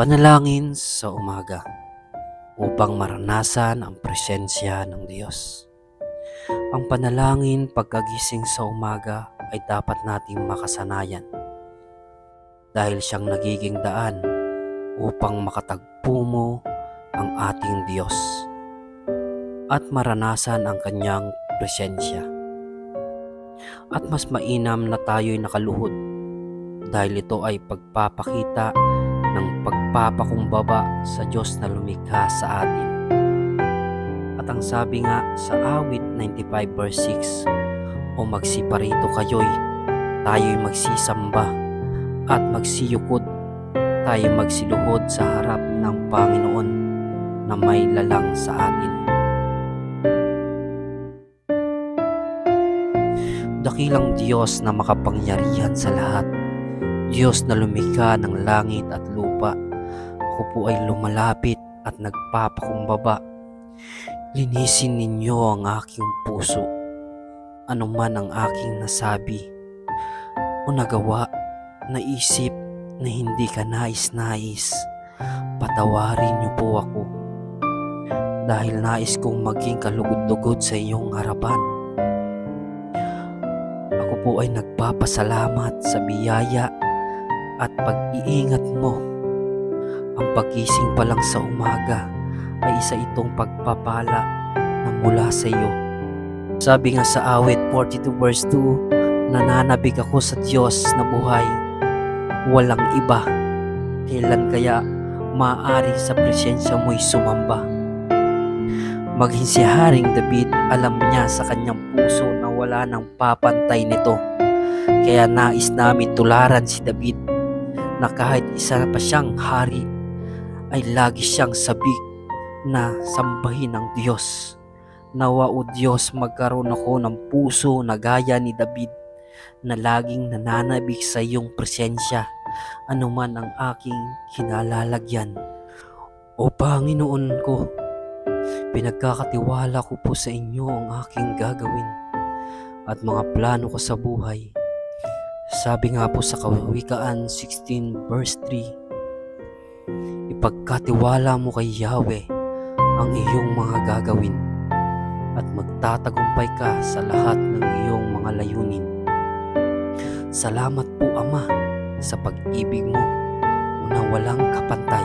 Panalangin sa umaga upang maranasan ang presensya ng Diyos. Ang panalangin pagkagising sa umaga ay dapat nating makasanayan dahil siyang nagiging daan upang makatagpo mo ang ating Diyos at maranasan ang kanyang presensya. At mas mainam na tayo'y nakaluhod dahil ito ay pagpapakita ng pagpapakumbaba sa Diyos na lumikha sa atin. At ang sabi nga sa awit 95 verse 6, O magsiparito kayo'y, tayo'y magsisamba at magsiyukod, tayo magsiluhod sa harap ng Panginoon na may lalang sa atin. Dakilang Diyos na makapangyarihan sa lahat, Diyos na lumikha ng langit at lupa, ako po ay lumalapit at nagpapakumbaba. Linisin ninyo ang aking puso, anuman ang aking nasabi o nagawa, naisip na hindi ka nais-nais. Patawarin niyo po ako dahil nais kong maging kalugod-lugod sa iyong harapan. Ako po ay nagpapasalamat sa biyaya at pag-iingat mo. Ang pagising pa lang sa umaga ay isa itong pagpapala na mula sa iyo. Sabi nga sa awit 42 verse 2, nananabig ako sa Diyos na buhay. Walang iba. Kailan kaya maaari sa presensya mo'y sumamba? Maging si Haring David, alam niya sa kanyang puso na wala nang papantay nito. Kaya nais namin tularan si David na kahit isa pa siyang hari ay lagi siyang sabik na sambahin ng Diyos. Nawa o Diyos magkaroon ako ng puso na gaya ni David na laging nananabik sa iyong presensya anuman ang aking kinalalagyan. O Panginoon ko, pinagkakatiwala ko po sa inyo ang aking gagawin at mga plano ko sa buhay. Sabi nga po sa Kawikaan 16 verse 3, Ipagkatiwala mo kay Yahweh ang iyong mga gagawin at magtatagumpay ka sa lahat ng iyong mga layunin. Salamat po Ama sa pag-ibig mo na walang kapantay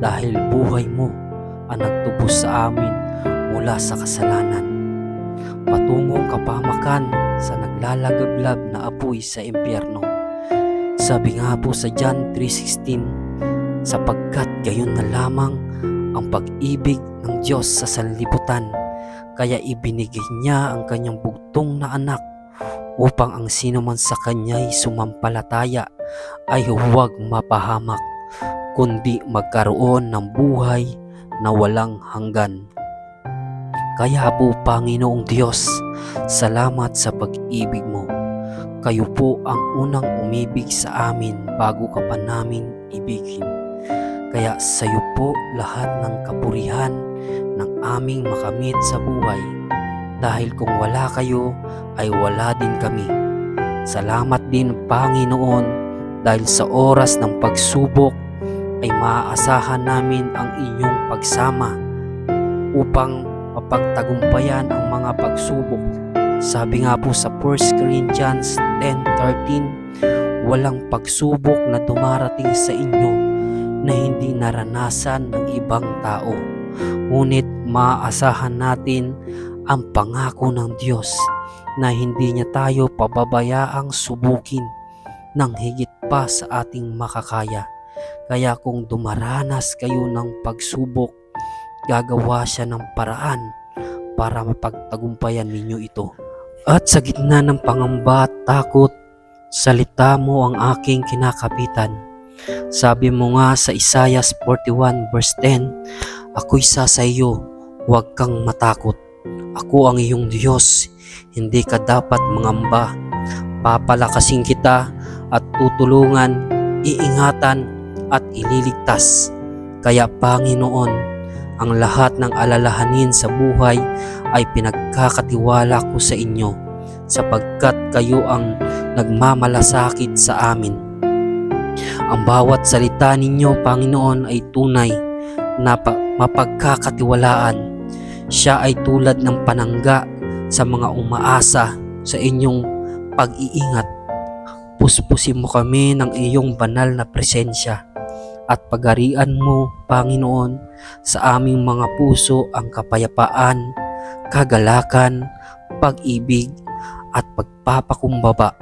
dahil buhay mo ang nagtubos sa amin mula sa kasalanan. Patungong kapamakan sa naglalagablab na apoy sa impyerno. Sabi nga po sa John 3.16, sapagkat gayon na lamang ang pag-ibig ng Diyos sa sanlibutan, kaya ibinigay niya ang kanyang bugtong na anak upang ang sino man sa kanya'y sumampalataya ay huwag mapahamak, kundi magkaroon ng buhay na walang hanggan. Kaya po Panginoong Diyos, salamat sa pag-ibig mo. Kayo po ang unang umibig sa amin bago ka pa namin ibigin. Kaya sa iyo po lahat ng kapurihan ng aming makamit sa buhay. Dahil kung wala kayo, ay wala din kami. Salamat din Panginoon dahil sa oras ng pagsubok ay maaasahan namin ang inyong pagsama upang mapagtagumpayan ang mga pagsubok. Sabi nga po sa 1 Corinthians 10.13, walang pagsubok na dumarating sa inyo na hindi naranasan ng ibang tao. Ngunit maaasahan natin ang pangako ng Diyos na hindi niya tayo pababayaang subukin ng higit pa sa ating makakaya. Kaya kung dumaranas kayo ng pagsubok, gagawa siya ng paraan para mapagtagumpayan ninyo ito. At sa gitna ng pangamba at takot, salita mo ang aking kinakapitan. Sabi mo nga sa Isaiah 41 verse 10, Ako'y sa iyo, huwag kang matakot. Ako ang iyong Diyos, hindi ka dapat mangamba. Papalakasin kita at tutulungan, iingatan at ililigtas. Kaya Panginoon, ang lahat ng alalahanin sa buhay ay pinagkakatiwala ko sa inyo sapagkat kayo ang nagmamalasakit sa amin. Ang bawat salita ninyo, Panginoon, ay tunay na pa- mapagkakatiwalaan. Siya ay tulad ng panangga sa mga umaasa sa inyong pag-iingat. Puspusin mo kami ng iyong banal na presensya at pagarian mo, Panginoon, sa aming mga puso ang kapayapaan, kagalakan, pag-ibig at pagpapakumbaba.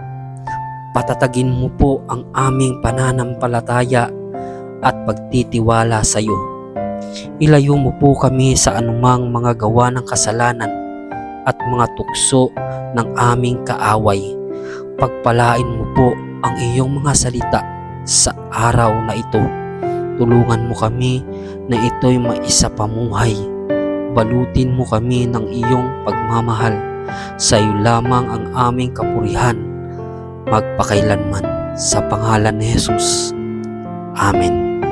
Patatagin mo po ang aming pananampalataya at pagtitiwala sa iyo. Ilayo mo po kami sa anumang mga gawa ng kasalanan at mga tukso ng aming kaaway. Pagpalain mo po ang iyong mga salita sa araw na ito. Tulungan mo kami na ito'y maisapamuhay. Balutin mo kami ng iyong pagmamahal. Sa iyo lamang ang aming kapurihan magpakailanman sa pangalan ni Jesus. Amen.